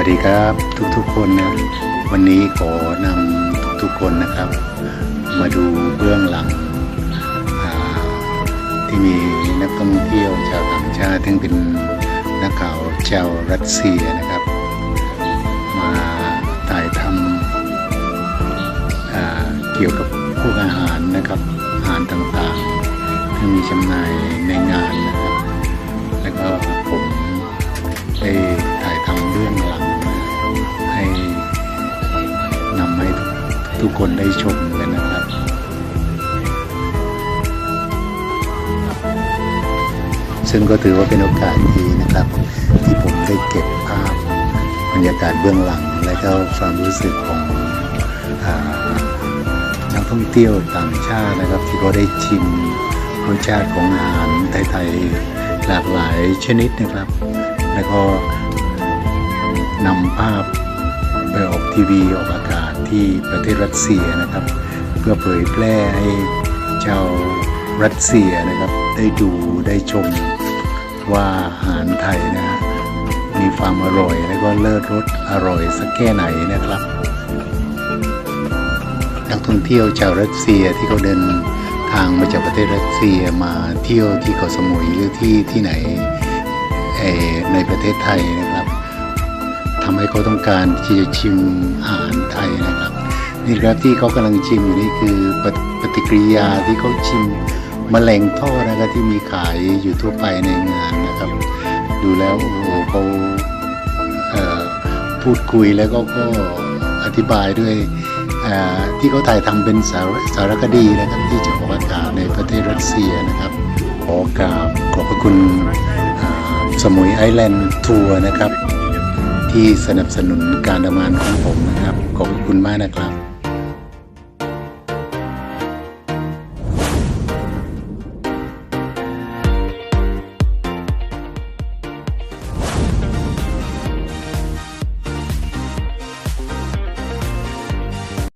ัสดีครับทุกๆคนนะ วันนี้ขอนำทุกๆคนนะครับ มาดูเบื้องหลัง ที่มีนักท่องเที่ยวชาวต่างชาติซึ่งเป็นนักข่าวชาวรัสเซียนะครับ มาถ่ายทำเกี่ยวกับพวกอาหารนะครับ อาหารต่างๆ ที่มีจำหน่ายในงานนะครับ แล้วก็ผมได้ ทุกคนได้ชมกันนะครับ ซึ่งก็ถือว่าเป็นโอกาสดีนะครับ ที่ผมได้เก็บภาพบรรยากาศเบื้องหลัง และก็ความรู้สึกของอนักท่องเที่ยวต่างชาตินะครับ ที่เขาได้ชิมรสชาติของอาหารไทยๆหลากหลายชนิดนะครับ แล้วก็นำภาพ ไปออกทีวีออกอากาศที่ประเทศรัสเซียนะครับ เพื่อเผยแพร่ให้ชาวรัสเซียนะครับได้ดูได้ชมว่าอาหารไทยนะฮะมีความอร่อยและก็เลิศรสอร่อยสักแค่ไหนนะครับ นักท่องเที่ยวชาวรัสเซียที่เขาเดินทางมาจากประเทศรัสเซียมาเที่ยวที่เกาะสมุยหรือที่ที่ไหนในประเทศไทยนะครับ ทำให้เขาต้องการที่จะชิมอาหารไทยนะครับนี่ครับที่เขากำลังชิมอยู่นี่คือปฏิปฏิกิริยาที่เขาชิมมแมลงทอดนะครับที่มีขายอยู่ทั่วไปในงานนะครับ ดูแล้วโอ้โหเขาเพูดคุยแล้วก็ก็อธิบายด้วยที่เขาถ่ายทำเป็นสารสารคดีนะครับที่จะออกอากาศในประเทศรัสเซียนะครับขอกราบขอบพระคุณสมุยไอแลนด์ทัวร์นะครับ ที่สนับสนุนการทำงานของผมนะครับ ขอบคุณมากนะครับ